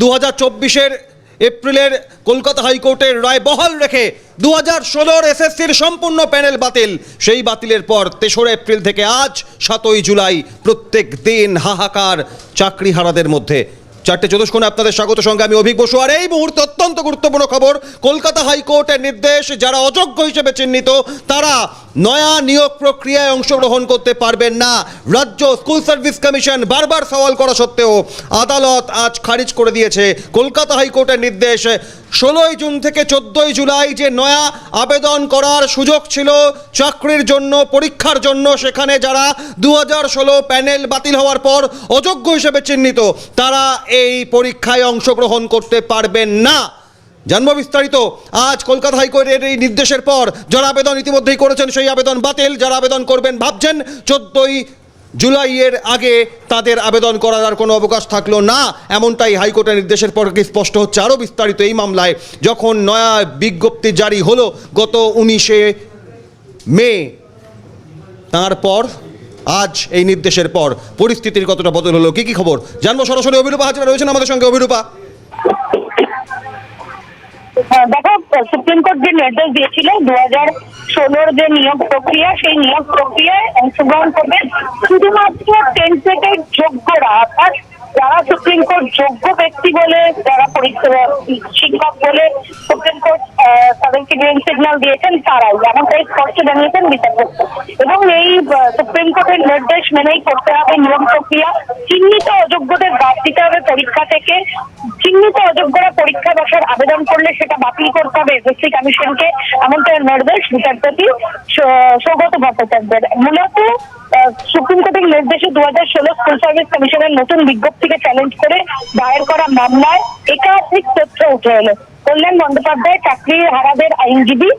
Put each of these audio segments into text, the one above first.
দু হাজার চব্বিশের এপ্রিলের কলকাতা হাইকোর্টের রায় বহাল রেখে দু হাজার ষোলোর এসএসসির সম্পূর্ণ প্যানেল বাতিল। সেই বাতিলের পর তেসরা এপ্রিল থেকে আজ সাতই জুলাই প্রত্যেক দিন হাহাকার, চাকরিহারাদের মধ্যে। চারটে চতুষ্কোণে আপনাদের স্বাগত সঙ্গে আমি অভিজ্ঞ বসু। আর এই মুহূর্তে অত্যন্ত গুরুত্বপূর্ণ খবর, কলকাতা হাইকোর্টের নির্দেশ, যারা অযোগ্য হিসেবে চিহ্নিত, তারা নয়া নিয়োগ প্রক্রিয়ায় অংশগ্রহণ করতে পারবেন না। রাজ্য স্কুল সার্ভিস কমিশন বারবার সওয়াল করা সত্ত্বেও আদালত আজ খারিজ করে দিয়েছে। কলকাতা হাইকোর্টের নির্দেশ ষোলোই জুন থেকে চোদ্দোই জুলাই যে নয়া আবেদন করার সুযোগ ছিল, চাকরির জন্য, পরীক্ষার জন্য, সেখানে যারা দু ষোলো প্যানেল বাতিল হওয়ার পর অযোগ্য হিসেবে চিহ্নিত, তারা এই পরীক্ষায় অংশগ্রহণ করতে পারবেন না। জানব বিস্তারিত। আজ কলকাতা হাইকোর্টের এই নির্দেশের পর যারা আবেদন ইতিমধ্যেই করেছেন, সেই আবেদন বাতিল। যারা আবেদন করবেন ভাবছেন, চোদ্দই জুলাইয়ের আগে তাদের আবেদন করার আর কোনো অবকাশ থাকল না। এমনটাই হাইকোর্টের নির্দেশের পর স্পষ্ট হচ্ছে আরও বিস্তারিত এই মামলায়। যখন নয়া বিজ্ঞপ্তি জারি হলো গত উনিশে মে তারপর আজ এই নির্দেশের পর পরিস্থিতির কতটা বদল হলো কি কি খবর? জানব সরাসরি অভিরূপা হাজরা রয়েছেন আমাদের সঙ্গে। অভিরূপা। হ্যাঁ, দেখো সুপ্রিম কোর্ট যে নির্দেশ দিয়েছিল দু হাজার ষোলোর যে নিয়োগ প্রক্রিয়া সেই নিয়োগ প্রক্রিয়ায় অংশগ্রহণ করবেন শুধুমাত্র টেন্টেটেড যোগ্যরা, অর্থাৎ যারা সুপ্রিম কোর্ট যোগ্য ব্যক্তি বলে, যারা পরীক্ষা শিক্ষক বলে সুপ্রিম কোর্ট তাদেরকে গ্রিন সিগন্যাল দিয়েছেন, তারাই। এমনটাই স্পষ্ট জানিয়েছেন বিচারপতি। এবং এই সুপ্রিম কোর্টের নির্দেশ মেনেই করতে হবে নিয়ম প্রক্রিয়া। চিহ্নিত অযোগ্যদের বাদ দিতে হবে পরীক্ষা থেকে। চিহ্নিত অযোগ্যরা পরীক্ষা বসার আবেদন করলে সেটা বাতিল করতে হবে এসএসসি কমিশনকে এমনটা নির্দেশ বিচারপতি সৌগত ভট্টাচার্যের। মূলত সুপ্রিম কোর্টের নির্দেশে দু হাজার ষোলো স্কুল সার্ভিস কমিশনের নতুন বিজ্ঞপ্তিকে চ্যালেঞ্জ করে দায়ের করা মামলায় একাধিক তথ্য উঠে এলো। কল্যাণ বন্দ্যোপাধ্যায় চাকরি হারাদের আইনজীবী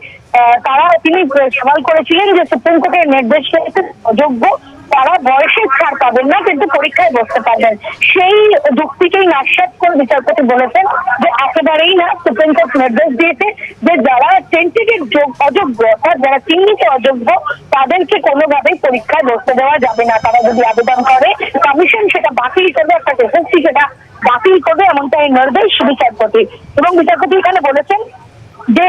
তারা তিনি সওয়াল করেছিলেন যে সুপ্রিম কোর্টের নির্দেশ অযোগ্য তারা বয়সে ছাড় পাবেন না, কিন্তু পরীক্ষায় বসতে পারবেন। সেই যুক্তিকেই নাস্বাদ করে বিচারপতি বলেছেন যে একেবারেই না, সুপ্রিম কোর্ট নির্দেশ দিয়েছে যে যারা টেন্টেটিভ অযোগ্য, অর্থাৎ যারা চিহ্নিত অযোগ্য, তাদেরকে কোনোভাবেই পরীক্ষায় বসতে দেওয়া যাবে না। তারা যদি আবেদন করে কমিশন সেটা বাতিল করবে, অর্থাৎ এসএসসি সেটা বাতিল করবে এমনটাই নির্দেশ বিচারপতি। এবং বিচারপতি এখানে বলেছেন যে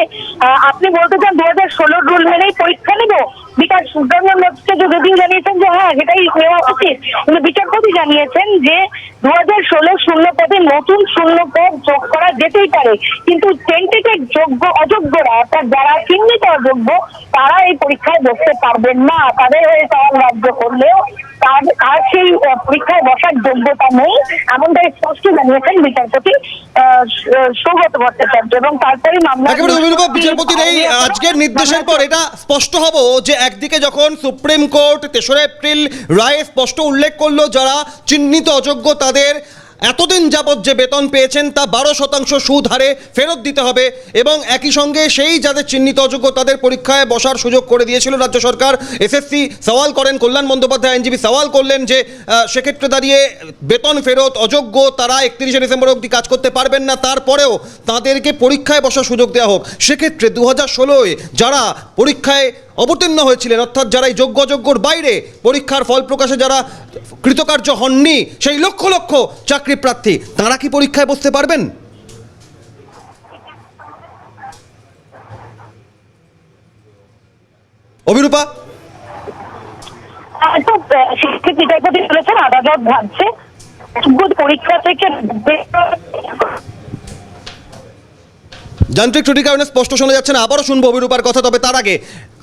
আপনি বলতে চান দু হাজার ষোলোর রুল মেনেই পরীক্ষা নেব? বিকাশ সুব্রমণ্যম হচ্ছে যে যদিও জানিয়েছেন যে হ্যাঁ সেটাই নেওয়া উচিত কিন্তু বিচারপতি জানিয়েছেন যে দু হাজার ষোলো শূন্য পদে নতুন শূন্য পদ যোগ করা যেতেই পারে। কিন্তু টেন্টেটেড যোগ্য, অযোগ্যরা অর্থাৎ যারা চিহ্নিত অযোগ্য, তারা এই পরীক্ষায় বসতে পারবেন না। তাদের হয়ে সওয়াল রাজ্য করলেও তার আর সেই পরীক্ষায় বসার যোগ্যতা নেই, এমনটাই স্পষ্ট জানিয়েছেন বিচারপতি সৌগত ভট্টাচার্য। এবং তারপরে মামলা বিচারপতির আজকের নির্দেশের পর এটা স্পষ্ট হব যে একদিকে যখন সুপ্রিম কোর্ট তেসরা এপ্রিল রায়ে স্পষ্ট উল্লেখ করল যারা চিহ্নিত অযোগ্য তাদের এতদিন যাবৎ যে বেতন পেয়েছেন তা বারো শতাংশ সুদ হারে ফেরত দিতে হবে এবং একই সঙ্গে সেই যাদের চিহ্নিত অযোগ্য তাদের পরীক্ষায় বসার সুযোগ করে দিয়েছিল রাজ্য সরকার। এসএসসি সওয়াল করেন, কল্যাণ বন্দ্যোপাধ্যায় আইনজীবী সওয়াল করলেন যে সেক্ষেত্রে দাঁড়িয়ে বেতন ফেরত অযোগ্য তারা একত্রিশে ডিসেম্বর অবধি কাজ করতে পারবেন না। তারপরেও তাদেরকে পরীক্ষায় বসার সুযোগ দেওয়া হোক। সেক্ষেত্রে দু হাজার ষোলোয় যারা পরীক্ষায় অবতীর্ণ হয়েছিলেন। অর্থাৎ যারা এই যোগ্য অযোগ্যর বাইরে পরীক্ষার ফল প্রকাশে যারা কৃতকার্য হননি সেই লক্ষ লক্ষ চাকরি প্রার্থী তারা কি পরীক্ষায় বসতে পারবেন? অভিরূপা? আহ, তো আহ, শিক্ষক বিচারপতি বলেছেন আদালত ভাবছে পরীক্ষা থেকে যান্ত্রিক ত্রুটির কারণে স্পষ্ট শোনা যাচ্ছে না, আবারও শুনব অভিরূপার কথা, তবে তার আগে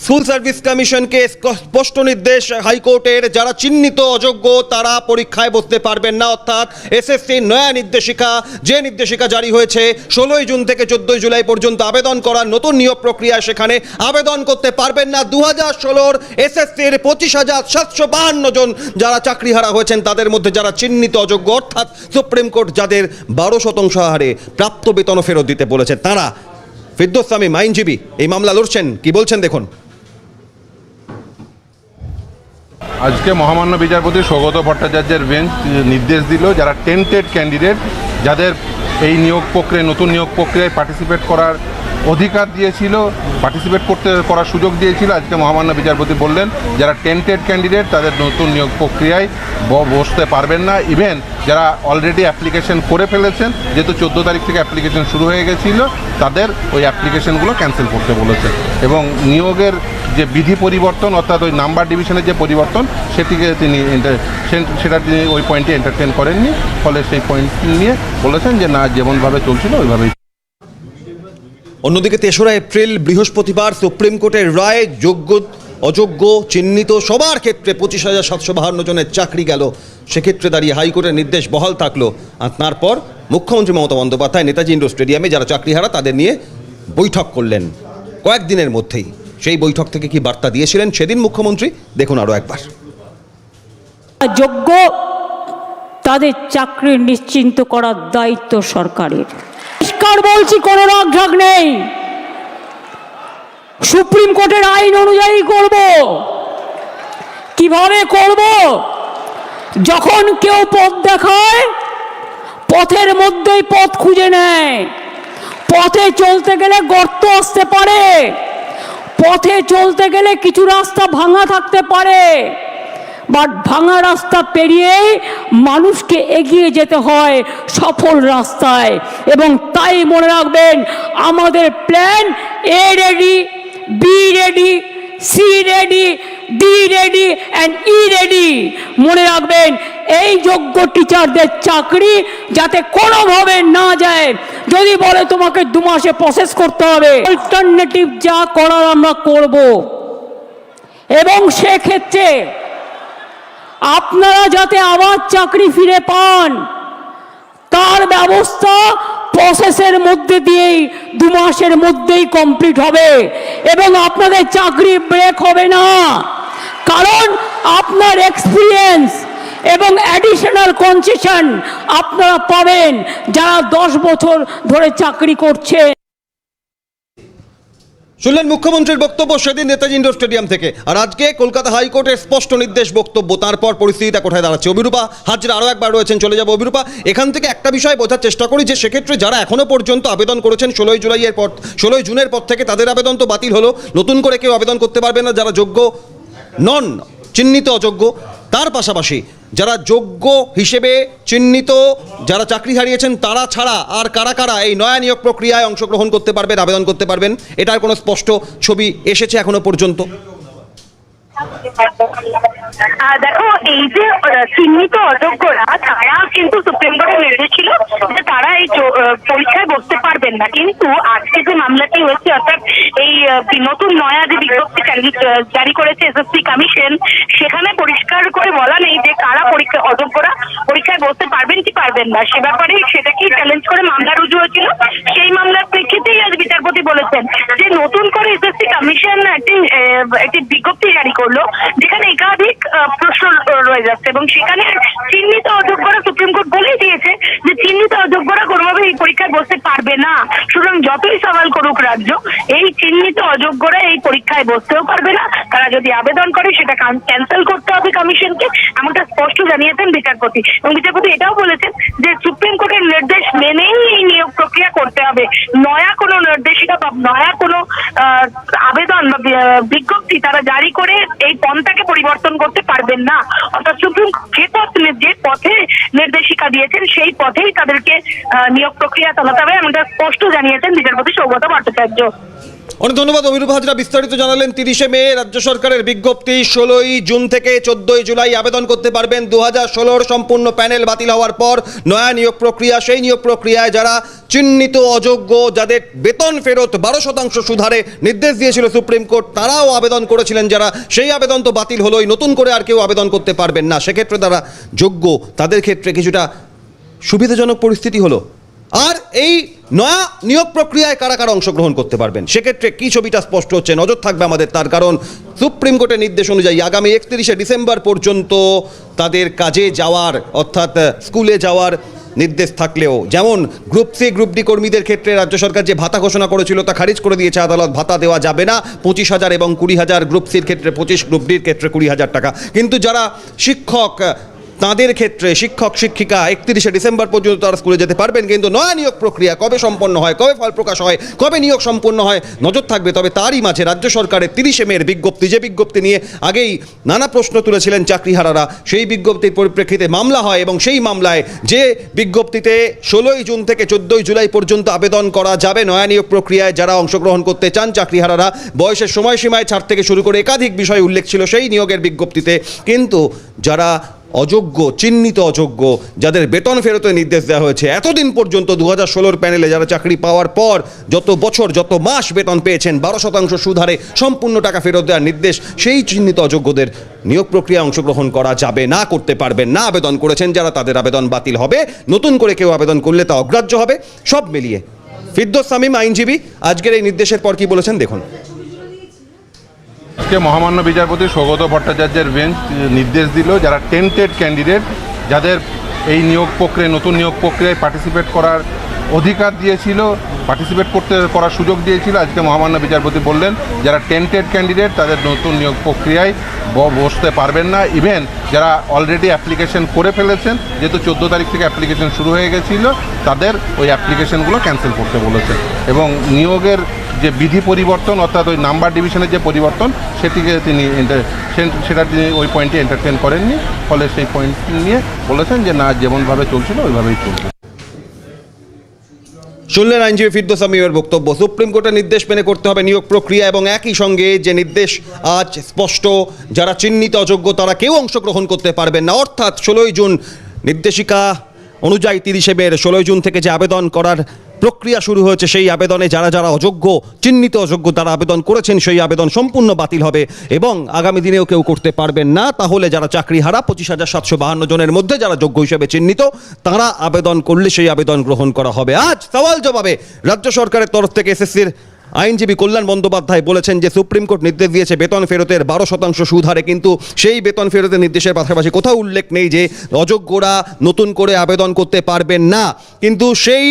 ফুল সার্ভিস কমিশনকে স্পষ্ট নির্দেশ হাইকোর্টের, যারা চিহ্নিত অযোগ্য তারা পরীক্ষায় বসতে পারবেন না, অর্থাৎ এসএসসি নয়া নির্দেশিকা, যে নির্দেশিকা জারি হয়েছে, ষোলোই জুন থেকে চোদ্দোই জুলাই পর্যন্ত আবেদন করার নতুন নিয়োগ প্রক্রিয়া সেখানে আবেদন করতে পারবেন না। দু হাজার ষোলোর এসএসসির পঁচিশ হাজার সাতশো বাহান্ন জন যারা চাকরিহারা হয়েছেন, তাদের মধ্যে যারা চিহ্নিত অযোগ্য, অর্থাৎ সুপ্রিম কোর্ট যাদের বারো শতাংশ হারে প্রাপ্ত বেতন ফেরত দিতে বলেছে, তারা ফিরদোস সামিম আইনজীবী এই মামলা লড়ছেন। কি বলছেন দেখুন। আজকে মহামান্য বিচারপতি সৌগত ভট্টাচার্যের বেঞ্চ নির্দেশ দিল যারা টেন্টেড ক্যান্ডিডেট, যাদের এই নিয়োগ প্রক্রিয়ায়, নতুন নিয়োগ প্রক্রিয়ায় পার্টিসিপেট করার অধিকার দিয়েছিল পার্টিসিপেট করতে, করার সুযোগ দিয়েছিল। আজকে মহামান্য বিচারপতি বললেন, যারা টেন্টেড ক্যান্ডিডেট, তাদের নতুন নিয়োগ প্রক্রিয়ায় বসতে পারবেন না। ইভেন যারা অলরেডি অ্যাপ্লিকেশন করে ফেলেছেন, যেহেতু চোদ্দ তারিখ থেকে অ্যাপ্লিকেশন শুরু হয়ে গেছিল, তাদের ওই অ্যাপ্লিকেশনগুলো ক্যান্সেল করতে বলেছে। এবং নিয়োগের যে বিধি পরিবর্তন, অর্থাৎ ওই নাম্বার ডিভিশনের যে পরিবর্তন, সেটিকে তিনি সেটা তিনি ওই পয়েন্টে এন্টারটেন করেননি। ফলে সেই পয়েন্ট নিয়ে বলেছেন যে, না, যেমনভাবে চলছিল, ওইভাবেই অন্যদিকে তেসরা এপ্রিল বৃহস্পতিবার সুপ্রিম কোর্টের রায় যোগ্য অযোগ্য, চিহ্নিত, সবার ক্ষেত্রে পঁচিশ হাজার সাতশো বাহান্ন জনের চাকরি গেল। সেক্ষেত্রে দাঁড়িয়ে হাইকোর্টের নির্দেশ বহাল থাকল। আর তারপর মুখ্যমন্ত্রী মমতা বন্দ্যোপাধ্যায়, নেতাজি ইন্ডোর স্টেডিয়ামে যারা চাকরিহারা তাদের নিয়ে বৈঠক করলেন কয়েকদিনের মধ্যেই। সেই বৈঠক থেকে কি বার্তা দিয়েছিলেন? সেদিন মুখ্যমন্ত্রী, দেখুন আরও একবার। যোগ্য, তাদের চাকরি নিশ্চিন্ত করার দায়িত্ব সরকারের। বলছি, কোনো রাগঢাক নেই। সুপ্রিম কোর্টের আইন অনুযায়ী করব। কীভাবে করব? যখন কেউ পথ দেখায়, পথের মধ্যেই পথ খুঁজে নেয়। পথে চলতে গেলে গর্ত আসতে পারে। পথে চলতে গেলে কিছু রাস্তা ভাঙা থাকতে পারে। বাট ভাঙা রাস্তা পেরিয়েই মানুষকে এগিয়ে যেতে হয় সফল রাস্তায়। এবং তাই মনে রাখবেন, আমাদের plan A ready B ready C ready D ready and E ready মনে রাখবেন, এই যোগ্য টিচারদের চাকরি যাতে কোনোভাবে না যায়। যদি বলে তোমাকে দু মাসে প্রসেস করতে হবে অল্টারনেটিভ যা করার আমরা করব। এবং সেক্ষেত্রে আপনারা যাতে আবার চাকরি ফিরে পান, তার ব্যবস্থা প্রসেসের মধ্যে দিয়েই দু মাসের মধ্যেই কমপ্লিট হবে। এবং আপনাদের চাকরি ব্রেক হবে না। কারণ আপনার এক্সপিরিয়েন্স এবং অ্যাডিশনাল কনসেশন আপনারা পাবেন যারা দশ বছর ধরে চাকরি করছে। শুনলেন মুখ্যমন্ত্রীর বক্তব্য সেদিন নেতাজি ইন্ডোর স্টেডিয়াম থেকে। আর আজকে কলকাতা হাইকোর্টের স্পষ্ট নির্দেশ, বক্তব্য। তারপর পরিস্থিতিটা কোথায় দাঁড়াচ্ছে? অভিরূপা হাজরা আরও একবার রয়েছেন, চলে যাব। অভিরূপা, এখান থেকে একটা বিষয় বোঝার চেষ্টা করি যে, সেক্ষেত্রে যারা এখনও পর্যন্ত আবেদন করেছেন, ষোলোই জুলাইয়ের পর, ষোলোই জুনের পর থেকে তাদের আবেদন তো বাতিল হলো। নতুন করে কেউ আবেদন করতে পারবে না, যারা যোগ্য নন, চিহ্নিত অযোগ্য। তার পাশাপাশি যারা যোগ্য হিসেবে চিহ্নিত, যারা চাকরি হারিয়েছেন, তারা ছাড়া আর কারা কারা এই নয়া নিয়োগ প্রক্রিয়ায় অংশগ্রহণ করতে পারবেন, আবেদন করতে পারবেন, এটার কোনো স্পষ্ট ছবি এসেছে এখনও পর্যন্ত? দেখো, এই যে চিহ্নিত অযোগ্যরা, তারা কিন্তু সুপ্রিম কোর্টের নির্দেশ ছিল যে তারা এই পরীক্ষায় বসতে পারবেন না। কিন্তু আজকে যে মামলাটি হয়েছে, অর্থাৎ এই নতুন নয়া যে বিজ্ঞপ্তি জারি- করেছে এসএসসি কমিশন সেখানে পরিষ্কার করে বলা নেই যে কারা পরীক্ষা, অযোগ্যরা পরীক্ষায় বসতে পারবেন কি পারবেন না। সে ব্যাপারে সেটাকেই চ্যালেঞ্জ করে মামলা রুজু হয়েছিল। সেই মামলার প্রেক্ষিতেই আজ বিচারপতি বলেছেন যে নতুন করে এসএসসি কমিশন একটি একটি বিজ্ঞপ্তি জারি করল, যেখানে একাধিক প্রশ্ন রয়ে যাচ্ছে এবং সেখানে চিহ্নিত অযোগ্যরা সুপ্রিম কোর্ট বলেই দিয়েছে যে চিহ্নিত অযোগ্যরা কোনোভাবে এই পরীক্ষায় বসতে পারবে না। সুতরাং যতই সওয়াল করুক রাজ্য, এই চিহ্নিত অযোগ্যরা এই পরীক্ষায় বসতেও পারবে না। তারা যদি আবেদন করে, সেটা ক্যান্সেল করতে হবে কমিশনকে, এমনটা স্পষ্ট জানিয়েছেন বিচারপতি। এবং বিচারপতি এটাও বলেছেন যে সুপ্রিম কোর্টের নির্দেশ মেনেই এই নিয়োগ প্রক্রিয়া করতে হবে। নয়া কোনো নির্দেশিকা বা নয়া কোনো আবেদন বা বিজ্ঞপ্তি তারা জারি করে এই পন্থাকে পরিবর্তন করতে পারবেন না। অর্থাৎ সুপ্রিম যে পথ যে পথে নির্দেশিকা দিয়েছেন, সেই পথেই তাদেরকে নিয়োগ প্রক্রিয়া চালাতে হবে। এমনটা স্পষ্ট জানিয়েছেন বিচারপতি সৌগত ভট্টাচার্য। অনেক ধন্যবাদ, অভিরূপ হাজরা। বিস্তারিত জানালেন, তিরিশে মে রাজ্য সরকারের বিজ্ঞপ্তি, ষোলোই জুন থেকে চোদ্দই জুলাই আবেদন করতে পারবেন। দু হাজার ষোলোর সম্পূর্ণ প্যানেল বাতিল হওয়ার পর নয়া নিয়োগ প্রক্রিয়া, সেই নিয়োগ প্রক্রিয়ায় যারা চিহ্নিত অযোগ্য, যাদের বেতন ফেরত বারো শতাংশ সুধারে নির্দেশ দিয়েছিল সুপ্রিম কোর্ট, তারাও আবেদন করেছিলেন যারা। সেই আবেদন তো বাতিল হলোই, নতুন করে আর কেউ আবেদন করতে পারবেন না। সেক্ষেত্রে তারা যোগ্য। তাদের ক্ষেত্রে কিছুটা সুবিধাজনক পরিস্থিতি হলো। আর এই নয়া নিয়োগ প্রক্রিয়ায় কারা কারা অংশগ্রহণ করতে পারবেন? সেক্ষেত্রে কি ছবিটা স্পষ্ট হচ্ছে? নজর থাকবে আমাদের তার, কারণ সুপ্রিম কোর্টের নির্দেশ অনুযায়ী আগামী একত্রিশে ডিসেম্বর পর্যন্ত তাদের কাজে যাওয়ার, অর্থাৎ স্কুলে যাওয়ার নির্দেশ থাকলেও, যেমন গ্রুপ সি, গ্রুপ ডি কর্মীদের ক্ষেত্রে রাজ্য সরকার যে ভাতা ঘোষণা করেছিল তা খারিজ করে দিয়েছে আদালত, ভাতা দেওয়া যাবে না। পঁচিশ হাজার এবং কুড়ি হাজার গ্রুপ সির ক্ষেত্রে পঁচিশ, গ্রুপ ডির ক্ষেত্রে কুড়ি হাজার টাকা। কিন্তু যারা শিক্ষক তাদের ক্ষেত্রে শিক্ষক, শিক্ষিকা একত্রিশে ডিসেম্বর পর্যন্ত তারা স্কুলে যেতে পারবেন। কিন্তু নয়া নিয়োগ প্রক্রিয়া কবে সম্পন্ন হয়, কবে ফল প্রকাশ হয়, কবে নিয়োগ সম্পন্ন হয়, নজর থাকবে। তবে তারই মাঝে রাজ্য সরকারের তিরিশে মের বিজ্ঞপ্তি, যে বিজ্ঞপ্তি নিয়ে আগেই নানা প্রশ্ন তুলেছিলেন চাকরিহারারা, সেই বিজ্ঞপ্তির পরিপ্রেক্ষিতে মামলা হয় এবং সেই মামলায় যে বিজ্ঞপ্তিতে ষোলোই জুন থেকে চোদ্দোই জুলাই পর্যন্ত আবেদন করা যাবে নয়া নিয়োগ প্রক্রিয়ায় যারা অংশগ্রহণ করতে চান চাকরিহারারা, বয়সের সময়সীমায় ছাড় থেকে শুরু করে একাধিক বিষয় উল্লেখ ছিল সেই নিয়োগের বিজ্ঞপ্তিতে। কিন্তু যারা অযোগ্য, চিহ্নিত অযোগ্য, যাদের বেতন ফেরতের নির্দেশ দেওয়া হয়েছে। এতদিন পর্যন্ত দু হাজার ষোলোর প্যানেলে যারা চাকরি পাওয়ার পর যত বছর, যত মাস বেতন পেয়েছেন, বারো শতাংশ সুধারে সম্পূর্ণ টাকা ফেরত দেওয়ার নির্দেশ, সেই চিহ্নিত অযোগ্যদের নিয়োগ প্রক্রিয়া অংশগ্রহণ করা যাবে না, করতে পারবেন না। আবেদন করেছেন যারা, তাদের আবেদন বাতিল হবে। নতুন করে কেউ আবেদন করলে তা অগ্রাহ্য হবে। সব মিলিয়ে। ফিরদোস সামিম, আইনজীবী, আজকের এই নির্দেশের পর কি বলেছেন দেখুন। আজকে মহামান্য বিচারপতি সৌগত ভট্টাচার্যের বেঞ্চ নির্দেশ দিল যারা টেন্টেড ক্যান্ডিডেট, যাদের এই নিয়োগ প্রক্রিয়ায় নতুন নিয়োগ প্রক্রিয়ায় পার্টিসিপেট করার অধিকার দিয়েছিল পার্টিসিপেট করতে করার সুযোগ দিয়েছিল। আজকে মহামান্য বিচারপতি বললেন, যারা টেন্টেড ক্যান্ডিডেট তাদের নতুন নিয়োগ প্রক্রিয়ায় বসতে পারবেন না। ইভেন যারা অলরেডি অ্যাপ্লিকেশন করে ফেলেছেন, যেহেতু চোদ্দ তারিখ থেকে অ্যাপ্লিকেশন শুরু হয়ে গেছিল, তাদের ওই অ্যাপ্লিকেশনগুলো ক্যান্সেল করতে বলেছেন এবং নিয়োগের যে বিধি পরিবর্তন, অর্থাৎ ওই নাম্বার ডিভিশনের যে পরিবর্তন, সেটিকে তিনি সেটা তিনি ওই পয়েন্টে এন্টারটেন করেননি। ফলে সেই পয়েন্ট নিয়ে বলেছেন যে, না, যেমনভাবে চলছিল, ওইভাবেই চলবে। শুনলেন আইনজীবী ফিরদোস আমিমের বক্তব্য। সুপ্রিম কোর্টের নির্দেশ মেনে করতে হবে নিয়োগ প্রক্রিয়া এবং একই সঙ্গে যে নির্দেশ আজ স্পষ্ট, যারা চিহ্নিত অযোগ্য তারা কেউ অংশগ্রহণ করতে পারবেন না। অর্থাৎ ষোলোই জুন নির্দেশিকা অনুযায়ী তিরিশে মের ষোলোই জুন থেকে যে আবেদন করার প্রক্রিয়া শুরু হয়েছে, সেই আবেদনে যারা যারা অযোগ্য, চিহ্নিত অযোগ্য তারা আবেদন করেছেন, সেই আবেদন সম্পূর্ণ বাতিল হবে এবং আগামী দিনেও কেউ করতে পারবেন না। তাহলে যারা চাকরি হারা, পঁচিশ হাজার সাতশো বাহান্ন জনের মধ্যে যারা যোগ্য হিসেবে চিহ্নিত, তারা আবেদন করলে সেই আবেদন গ্রহণ করা হবে। আজ সওয়াল জবাবে, রাজ্য সরকারের তরফ থেকে এসএসসির আইনজীবী কল্যাণ বন্দ্যোপাধ্যায় বলেছেন যে সুপ্রিম কোর্ট নির্দেশ দিয়েছে বেতন ফেরতের বারো শতাংশ সুদ হারে কিন্তু সেই বেতন ফেরতের নির্দেশের পাশাপাশি কোথাও উল্লেখ নেই যে অযোগ্যরা নতুন করে আবেদন করতে পারবেন না। কিন্তু সেই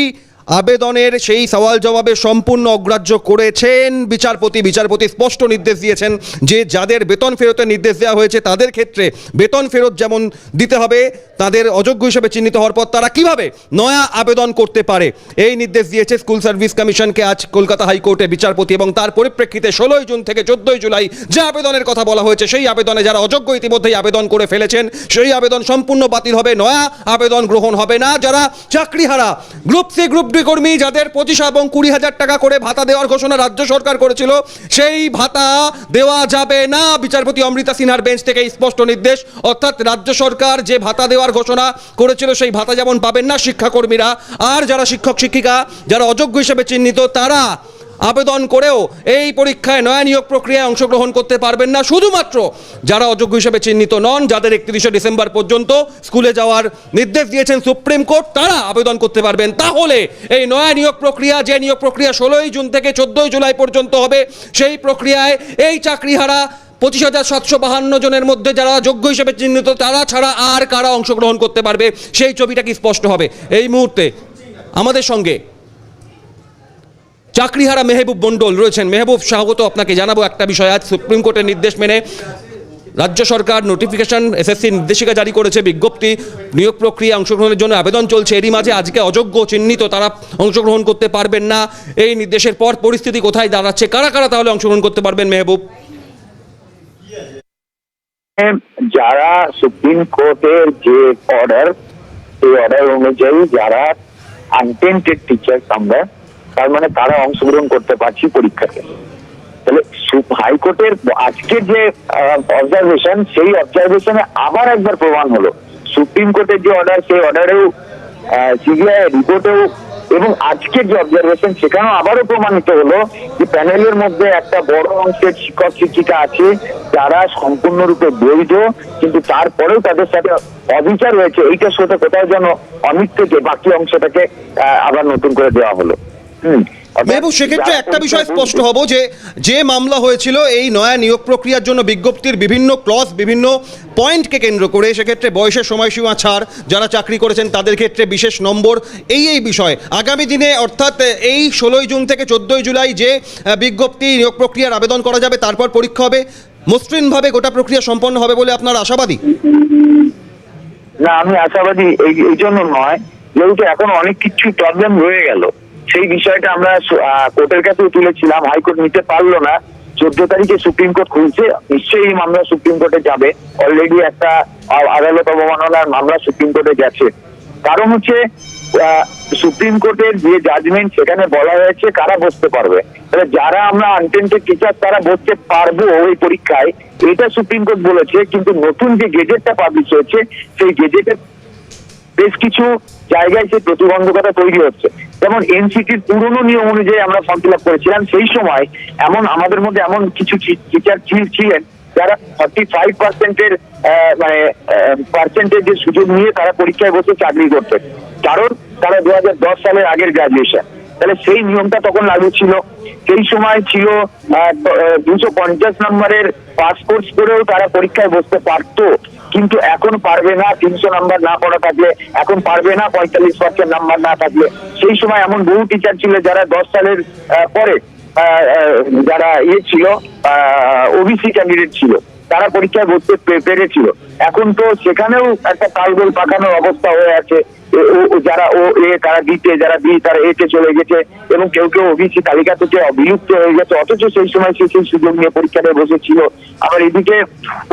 আবেদনের সেই সওয়াল জবাবে সম্পূর্ণ অগ্রাহ্য করেছেন বিচারপতি। বিচারপতি স্পষ্ট নির্দেশ দিয়েছেন যে যাদের বেতন ফেরতের নির্দেশ দেওয়া হয়েছে তাদের ক্ষেত্রে বেতন ফেরত যেমন দিতে হবে, তাদের অযোগ্য হিসেবে চিহ্নিত হওয়ার পর তারা কীভাবে নয়া আবেদন করতে পারে? এই নির্দেশ দিয়েছে স্কুল সার্ভিস কমিশনকে আজ কলকাতা হাইকোর্টে বিচারপতি এবং তার পরিপ্রেক্ষিতে ষোলোই জুন থেকে চোদ্দই জুলাই যে আবেদনের কথা বলা হয়েছে, সেই আবেদনে যারা অযোগ্য ইতিমধ্যেই আবেদন করে ফেলেছেন, সেই আবেদন সম্পূর্ণ বাতিল হবে, নয়া আবেদন গ্রহণ হবে না। যারা চাকরিহারা, গ্রুপ সি, গ্রুপ কর্মী যাদের পঁচিশ এবং কুড়ি হাজার টাকা করে ভাতা দেওয়ার ঘোষণা রাজ্য সরকার করেছিল, সেই ভাতা দেওয়া যাবে না। বিচারপতি অমৃতা সিনহার বেঞ্চ থেকে স্পষ্ট নির্দেশ। অর্থাৎ রাজ্য সরকার যে ভাতা দেওয়ার ঘোষণা করেছিল, সেই ভাতা যেমন পাবেন না শিক্ষাকর্মীরা। আর যারা শিক্ষক, শিক্ষিকা, যারা অযোগ্য হিসেবে চিহ্নিত, তারা আবেদন করেও এই পরীক্ষায় নয়া নিয়োগ প্রক্রিয়ায় অংশগ্রহণ করতে পারবেন না। শুধুমাত্র যারা অযোগ্য হিসেবে চিহ্নিত নন, যাদের একত্রিশে ডিসেম্বর পর্যন্ত স্কুলে যাওয়ার নির্দেশ দিয়েছেন সুপ্রিম কোর্ট, তারা আবেদন করতে পারবেন। তাহলে এই নয়া নিয়োগ প্রক্রিয়া, যে নিয়োগ প্রক্রিয়া ষোলোই জুন থেকে চোদ্দোই জুলাই পর্যন্ত হবে, সেই প্রক্রিয়ায় এই চাকরিহারা পঁচিশ হাজার সাতশো বাহান্ন জনের মধ্যে যারা যোগ্য হিসেবে চিহ্নিত, তারা ছাড়া আর কারা অংশগ্রহণ করতে পারবে? সেই ছবিটা কি স্পষ্ট হবে? এই মুহূর্তে আমাদের সঙ্গে চাকরিহারা মেহবুব মণ্ডল রয়েছেন। মেহবুব, স্বাগত আপনাকে জানাব একটা বিষয়। আজ সুপ্রিম কোর্টের নির্দেশ মেনে রাজ্য সরকার নোটিফিকেশন, এসএসসি নির্দেশিকা জারি করেছে। বিজ্ঞপ্তি, নিয়োগ প্রক্রিয়া অংশগ্রহণের জন্য আবেদন চলছে। এরই মাঝে আজকে অযোগ্য, চিহ্নিত তারা অংশগ্রহণ করতে পারবেন না। এই নির্দেশের পর পরিস্থিতি কোথায় দাঁড়াচ্ছে? কারা কারা তাহলে অংশগ্রহণ করতে পারবেন মেহবুব? যারা সুপ্রিম কোর্টের যে অর্ডার সেই অর্ডার অনুযায়ী যারা আনটেন্টেড টিচার আমরা তার মানে তারা অংশগ্রহণ করতে পারছি পরীক্ষাতে। তাহলে হাইকোর্টের আজকের যে অবজারভেশন সেই অবজারভেশনে আবার একবার প্রমাণ হলো। সুপ্রিম কোর্টের যে অর্ডার সেই অর্ডারেও সিবিআই রিপোর্টেও এবং আজকের যে অবজারভেশন সেখানেও আবারও প্রমাণিত হলো যে প্যানেলের মধ্যে একটা বড় অংশের শিক্ষক, শিক্ষিকা আছে, যারা সম্পূর্ণরূপে বৈধ, কিন্তু তারপরেও তাদের সাথে অবিচার হয়েছে। এইটার সাথে কোথাও যেন অমিত থেকে বাকি অংশটাকে আবার নতুন করে দেওয়া হলো। মেহবুব সেক্ষেত্রে একটা বিষয় স্পষ্ট হব যে যে মামলা হয়েছিল এই নয়া নিয়োগ প্রক্রিয়ার জন্য বিজ্ঞপ্তির বিভিন্ন ক্লস বিভিন্ন পয়েন্টকে কেন্দ্র করে সেক্ষেত্রে বয়সের সময়সীমা ছাড় যারা চাকরি করেছেন তাদের ক্ষেত্রে বিশেষ নম্বর এই এই বিষয়। আগামী দিনে অর্থাৎ এই ষোলোই জুন থেকে চোদ্দোই জুলাই যে বিজ্ঞপ্তি নিয়োগ প্রক্রিয়ার আবেদন করা যাবে তারপর পরীক্ষা হবে মসৃণভাবে গোটা প্রক্রিয়া সম্পন্ন হবে বলে আপনার আশাবাদী? না আমি আশাবাদী এই জন্য নয় যেহেতু এখন অনেক কিছু প্রবলেম রয়ে গেল। সেই বিষয়টা আমরা কোর্টের কাছেও তুলেছিলাম, হাইকোর্ট নিতে পারল না। চোদ্দ তারিখে সুপ্রিম কোর্ট খুলছে, নিশ্চয়ই মামলা সুপ্রিম কোর্টে যাবে। অলরেডি একটা আদালত অবমাননার মামলা সুপ্রিম কোর্টে গেছে। কারণ হচ্ছে সুপ্রিম কোর্টের যে জাজমেন্ট সেখানে বলা হয়েছে কারা বসতে পারবে। তাহলে যারা আমরা আনটেন্টেড টিচার তারা বসতে পারব ওই পরীক্ষায়। এটা সুপ্রিম কোর্ট বলেছে, কিন্তু নতুন যে গেজেটটা পাবলিশ হয়েছে, সেই গেজেটের বেশ কিছু জায়গায় সেই প্রতিবন্ধকতা তৈরি হচ্ছে। যেমন এনসিটির পুরনো নিয়ম অনুযায়ী আমরা ফর্ম ফিল আপ করেছিলাম, সেই সময় এমন আমাদের মধ্যে এমন কিছু টিচার ছিলেন যারা থার্টি ফাইভ পার্সেন্টের মানে পার্সেন্টেজের সুযোগ নিয়ে তারা পরীক্ষায় বসে চাকরি করতেন। কারণ তারা দু হাজার দশ সালের আগের গ্রাজুয়েশন তাহলে সেই নিয়মটা তখন লাগু ছিল। সেই সময় ছিল দুশো পঞ্চাশ নম্বরের পাস কোর্স করেও তারা পরীক্ষায় বসতে পারতো। কিন্তু এখন পারবে না, তিনশো নাম্বার না পড়া থাকলে, এখন পারবে না, পঁয়তাল্লিশ পার্সেন্ট নাম্বার না থাকলে। সেই সময় এমন বহু টিচার ছিল যারা দশ সালের পরে যারা ইয়ে ছিল ওবিসি ক্যান্ডিডেট ছিল, তারা পরীক্ষায় বসতে পেরেছিল। এখন তো সেখানেও একটা কালগোল পাকানোর অবস্থা হয়ে আছে। যারা ও, এ, তারা দিতে, যারা বি তারা এতে চলে গেছে এবং কেউ কেউ ওবিসি তালিকা থেকে বিলুপ্ত হয়ে গেছে। অথচ সেই সময় সে সেই সুযোগ নিয়ে পরীক্ষাটা বসেছিল। আবার এদিকে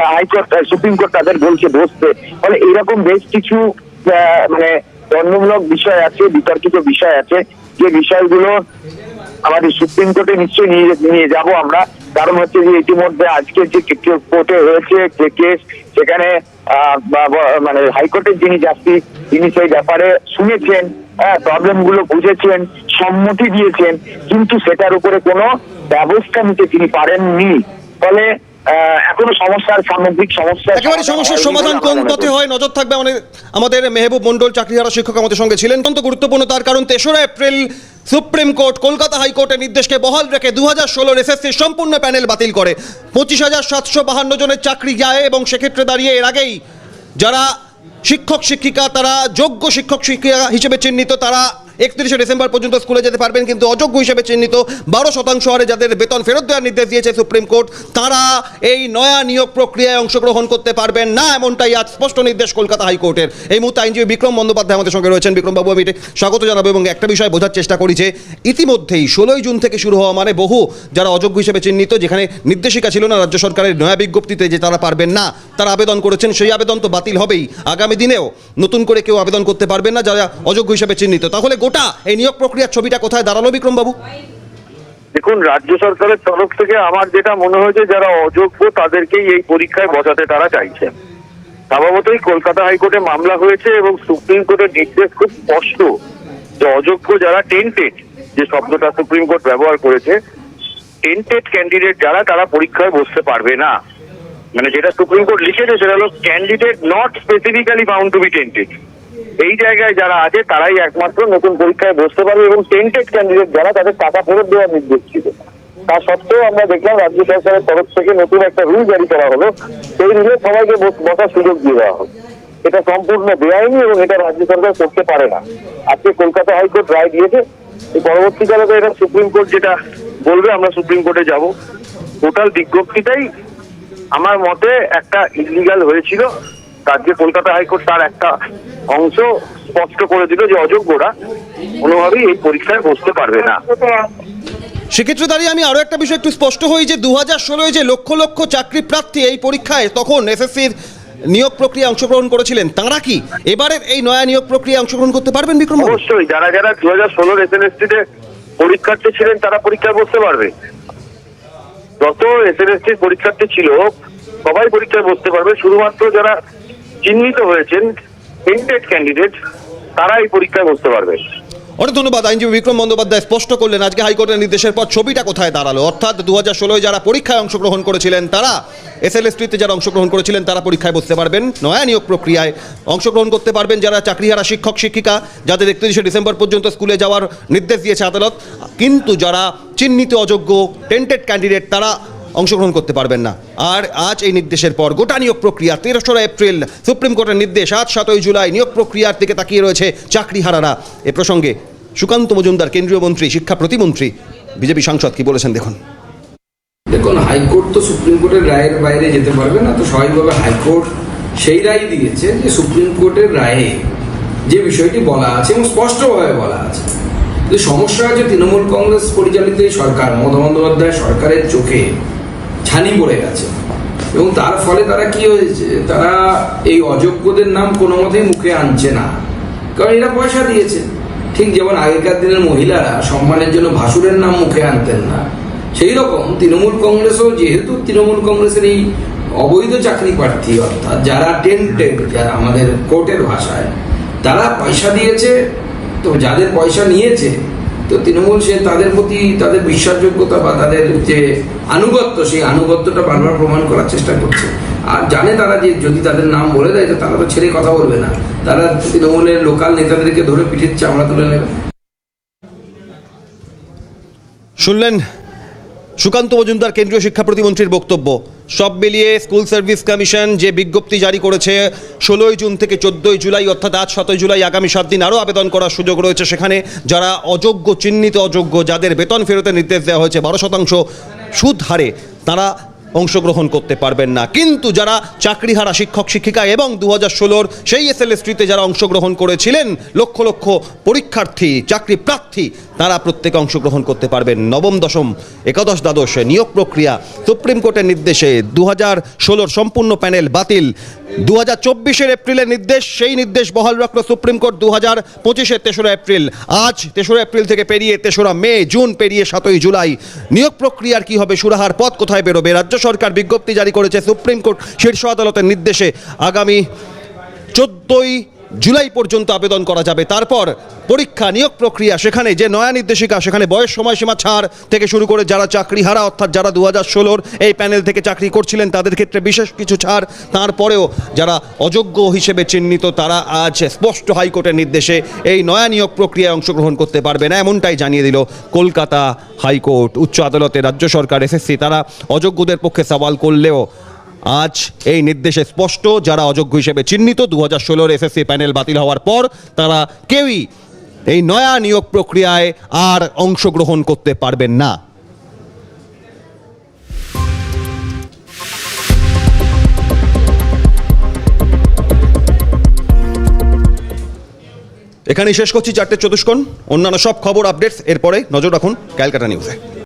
হাইকোর্ট সুপ্রিম কোর্ট তাদের বলছে বসতে। ফলে এরকম বেশ কিছু মানে দ্বন্দ্বমূলক বিষয় আছে, বিতর্কিত বিষয় আছে। যে বিষয়গুলো আমাদের সুপ্রিম কোর্টে নিশ্চয়ই নিয়ে নিয়ে যাব আমরা। কারণ হচ্ছে যে ইতিমধ্যে আজকে যে কোর্টে হয়েছে যে কেস সেখানে মানে হাইকোর্টের যিনি জাস্টিস তিনি সেই ব্যাপারে শুনেছেন হ্যাঁ প্রবলেমগুলো বুঝেছেন সম্মতি দিয়েছেন কিন্তু সেটার উপরে কোনো ব্যবস্থা নিতে তিনি পারেননি। ফলে আহ, এখনও সমস্যার সামগ্রিক সমস্যা একেবারে সমস্যার সমাধান কোন পথে নজর থাকবে আমাদের আমাদের মেহবুব মন্ডল চাকরিহারা শিক্ষক আমাদের সঙ্গে ছিলেন। অত্যন্ত গুরুত্বপূর্ণ তার কারণ তেসরা এপ্রিল সুপ্রিম কোর্ট কলকাতা হাইকোর্টের নির্দেশকে বহাল রেখে দু হাজার ষোলোর এসএসসির সম্পূর্ণ প্যানেল বাতিল করে। পঁচিশ হাজার সাতশো বাহান্ন জনের চাকরি যায় এবং সেক্ষেত্রে দাঁড়িয়ে এর আগেই যারা শিক্ষক, শিক্ষিকা, তারা যোগ্য শিক্ষক, শিক্ষিকা হিসেবে চিহ্নিত, তারা একত্রিশে ডিসেম্বর পর্যন্ত স্কুলে যেতে পারবেন, কিন্তু অযোগ্য হিসেবে চিহ্নিত বারো শতাংশ হারে যাদের বেতন ফেরত দেওয়ার নির্দেশ দিয়েছে সুপ্রিম কোর্ট, তারা এই নয়া নিয়োগ প্রক্রিয়ায় অংশগ্রহণ করতে পারবেন না, এমনটাই আজ স্পষ্ট নির্দেশ কলকাতা হাইকোর্টের। এই মুহূর্তে আইনজীবী বিক্রম বন্দ্যোপাধ্যায় আমাদের সঙ্গে রয়েছেন। বিক্রমবাবু আমি স্বাগত জানাব এবং একটা বিষয় বোঝার চেষ্টা করি যে, ইতিমধ্যেই ষোলোই জুন থেকে শুরু হওয়া মানে বহু যারা অযোগ্য হিসেবে চিহ্নিত, যেখানে নির্দেশিকা ছিল না রাজ্য সরকারের নয়া বিজ্ঞপ্তিতে যে তারা পারবেন না, তারা আবেদন করেছেন, সেই আবেদন তো বাতিল হবেই। আগামী দিনেও নতুন করে কেউ আবেদন করতে পারবেন না যারা অযোগ্য হিসেবে চিহ্নিত। তাহলে গোটা এই নিয়োগ প্রক্রিয়ার ছবিটা কোথায় দাঁড়াল, বিক্রমবাবু? দেখুন, রাজ্য সরকারের তরফ থেকে আমার যেটা মনে হয়েছে যারা অযোগ্য তাদেরকেই এই পরীক্ষায় বসাতে তারা চাইছেন স্বভাবতই কলকাতা হাইকোর্টে মামলা হয়েছে এবং সুপ্রিম কোর্টের নির্দেশ খুব স্পষ্ট যে অযোগ্য যারা টেন্টেড যে শব্দটা সুপ্রিম কোর্ট ব্যবহার করেছে টেন্টেড ক্যান্ডিডেট যারা, তারা পরীক্ষায় বসতে পারবে না। মানে যেটা সুপ্রিম কোর্ট লিখেছে সেটা হলো candidate not specifically bound to be tainted এই জায়গায় যারা আছে, তারাই একমাত্র নতুন পরীক্ষায় বসতে পারবে এবং টেন্টেড ক্যান্ডিডেট যারা, তাদের টাকা ফেরত দেওয়ার নির্দেশ ছিল তা সত্ত্বেও আমরা দেখলাম রাজ্য সরকারের তরফ থেকে নতুন একটা রুল জারি করা হলো। সেই রুলে সবাইকে বস- বসার সুযোগ দিয়ে দেওয়া হলো। এটা সম্পূর্ণ বেআইনি এবং এটা রাজ্য সরকার করতে পারে না। আজকে কলকাতা হাইকোর্ট রায় দিয়েছে। পরবর্তীকালে তো এটা সুপ্রিম কোর্ট যেটা বলবে, আমরা সুপ্রিম কোর্টে যাব। টোটাল বিজ্ঞপ্তিটাই আমার মতে একটা ইলিগাল হয়েছিল। তার যে কলকাতা হাইকোর্ট তার একটা অংশ স্পষ্ট করে দিল যে অযোগ্যরা কোনোভাবেই এই পরীক্ষায় বসতে পারবে না। সেক্ষেত্রে দাঁড়িয়ে আমি আরও একটা বিষয় একটু স্পষ্ট হই যে দু হাজার ষোলোয় যে লক্ষ লক্ষ চাকরি প্রার্থী এই পরীক্ষায় তখন এসএসসির নিয়োগ প্রক্রিয়া অংশগ্রহণ করেছিলেন। তারা কি এবারের এই নয়া নিয়োগ প্রক্রিয়া অংশগ্রহণ করতে পারবেন বিক্রমবাবু অবশ্যই যারা যারা দু হাজার ষোলোর এসএনএসটিতে পরীক্ষার্থী ছিলেন তারা পরীক্ষায় বসতে পারবে। যত এসএনএসটির পরীক্ষার্থী ছিল সবাই পরীক্ষায় বসতে পারবে। শুধুমাত্র যারা চিহ্নিত হয়েছেন টেন্টেড ক্যান্ডিডেট তারা এই পরীক্ষায় বসতে পারবে। অনেক ধন্যবাদ, আইনজীবী বিক্রম বন্দ্যোপাধ্যায় স্পষ্ট করলেন, আজকে হাইকোর্টের নির্দেশের পর ছবিটা কোথায় দাঁড়াল? অর্থাৎ দু হাজার ষোলোয় যারা পরীক্ষায় অংশগ্রহণ করেছিলেন, তারা এসএলএসটিতে যারা অংশগ্রহণ করেছিলেন, তারা পরীক্ষায় বসতে পারবেন, নয়া নিয়োগ প্রক্রিয়ায় অংশগ্রহণ করতে পারবেন যারা চাকরিহারা শিক্ষক, শিক্ষিকা, যাদের একত্রিশে ডিসেম্বর পর্যন্ত স্কুলে যাওয়ার নির্দেশ দিয়েছে আদালত। কিন্তু যারা চিহ্নিত অযোগ্য টেন্টেড ক্যান্ডিডেট তারা অংশগ্রহণ করতে পারবেন না। আর আজ এই নির্দেশের পর গোটা নিয়োগ প্রক্রিয়া, তেরোশোরা এপ্রিল সুপ্রিম কোর্টের নির্দেশ, আজ সাতই জুলাই নিয়োগ প্রক্রিয়ার দিকে তাকিয়ে রয়েছে চাকরিহারারা। এ প্রসঙ্গে সুকান্ত মজুমদার, কেন্দ্রীয় মন্ত্রী, শিক্ষা প্রতিমন্ত্রী, বিজেপি সাংসদ কি বলেছেন দেখুন। দেখুন, হাইকোর্ট তো সুপ্রিম কোর্টের রায়ের বাইরে যেতে পারবে না, তো স্বাভাবিকভাবে হাইকোর্ট সেই রায় দিয়েছে যে সুপ্রিম কোর্টের রায়ে যে বিষয়টি বলা আছে এবং স্পষ্টভাবে বলা আছে। কিন্তু সমস্যা হচ্ছে তৃণমূল কংগ্রেস পরিচালিত সরকার, মমতা বন্দ্যোপাধ্যায় সরকারের চোখে ছানি পড়ে গেছে। এবং তার ফলে তারা কি হয়েছে? তারা এই অযোগ্যদের নাম কোনো মতেই মুখে আনছে না। কারণ এরা পয়সা দিয়েছে। ঠিক যেমন আগেকার দিনের মহিলারা সম্মানের জন্য ভাসুরের নাম মুখে আনতেন না। সেই রকম তৃণমূল কংগ্রেসও যেহেতু তৃণমূল কংগ্রেসের এই অবৈধ চাকরি প্রার্থী, অর্থাৎ যারা টেন্টেড, যারা আমাদের কোর্টের ভাষায়, তারা পয়সা দিয়েছে। তো যাদের পয়সা নিয়েছে তো তৃণমূল, সে তাদের প্রতি তাদের বিশ্বাসযোগ্যতা বা তাদের যে আনুগত্য, সেই আনুগত্যটা বারবার প্রমাণ করার চেষ্টা করছে। আর জানে তারা যে যদি তাদের নাম বলে দেয়, তো তারা তো ছেড়ে কথা বলবে না। তারা তৃণমূলের লোকাল নেতাদেরকে ধরে পিঠের চামড়া তুলে নেবে। শুনলেন সুকান্ত মজুমদার, কেন্দ্রীয় শিক্ষা প্রতিমন্ত্রীর বক্তব্য। সব মিলিয়ে স্কুল সার্ভিস কমিশন যে বিজ্ঞপ্তি জারি করেছে, ষোলোই জুন থেকে চোদ্দোই জুলাই, অর্থাৎ আজ সতই জুলাই, আগামী সাত দিন আরও আবেদন করার সুযোগ রয়েছে। সেখানে যারা অযোগ্য, চিহ্নিত অযোগ্য, যাদের বেতন ফেরতের নির্দেশ দেওয়া হয়েছে, বারো শতাংশ সুদ হারে, তারা অংশগ্রহণ করতে পারবেন না। কিন্তু যারা চাকরিহারা শিক্ষক, শিক্ষিকা এবং দু হাজার ষোলোর সেই এস এল যারা অংশগ্রহণ করেছিলেন, লক্ষ লক্ষ পরীক্ষার্থী, চাকরি প্রার্থী, তারা প্রত্যেকে অংশগ্রহণ করতে পারবেন। নবম, দশম, একাদশ, দ্বাদশ নিয়োগ প্রক্রিয়া সুপ্রিম কোর্টের নির্দেশে দু হাজার ষোলোর সম্পূর্ণ প্যানেল বাতিল। দু হাজার চব্বিশের এপ্রিলের নির্দেশ, সেই নির্দেশ বহাল রাখল সুপ্রিম কোর্ট দু হাজার পঁচিশের তেসরা এপ্রিল। আজ তেসরা এপ্রিল থেকে পেরিয়ে তেসরা মে, জুন পেরিয়ে সাতই জুলাই। নিয়োগ প্রক্রিয়ার কি হবে, সুরাহার পথ কোথায় বেরোবে? রাজ্য সরকার বিজ্ঞপ্তি জারি করেছে সুপ্রিম কোর্ট শীর্ষ আদালতের নির্দেশে। আগামী চোদ্দই জুলাই পর্যন্ত আবেদন করা যাবে। তারপর পরীক্ষা নিয়োগ প্রক্রিয়া, সেখানে যে নয়া নির্দেশিকা, সেখানে বয়স সময়সীমা ছাড় থেকে শুরু করে যারা চাকরি হারা, অর্থাৎ যারা দু হাজার ষোলোর এই প্যানেল থেকে চাকরি করছিলেন, তাদের ক্ষেত্রে বিশেষ কিছু ছাড়। তারপরেও যারা অযোগ্য হিসেবে চিহ্নিত, তারা আজ স্পষ্ট হাইকোর্টের নির্দেশে এই নয়া নিয়োগ প্রক্রিয়ায় অংশগ্রহণ করতে পারবে না, এমনটাই জানিয়ে দিল কলকাতা হাইকোর্ট। উচ্চ আদালতে রাজ্য সরকার, এসএসসি, তারা অযোগ্যদের পক্ষে সওয়াল করলেও আজ এই নির্দেশে স্পষ্ট যারা অযোগ্য হিসেবে চিহ্নিত দু হাজার ষোলোর এসএসসি প্যানেল বাতিল হওয়ার পর তারা কেউই এই নয়া নিয়োগ প্রক্রিয়ায় আর অংশগ্রহণ করতে পারবেন না। এখানেই শেষ করছি চারটে চতুষ্কোণ। অন্যান্য সব খবর, আপডেটস, এরপরে নজর রাখুন ক্যালকাটা নিউজে।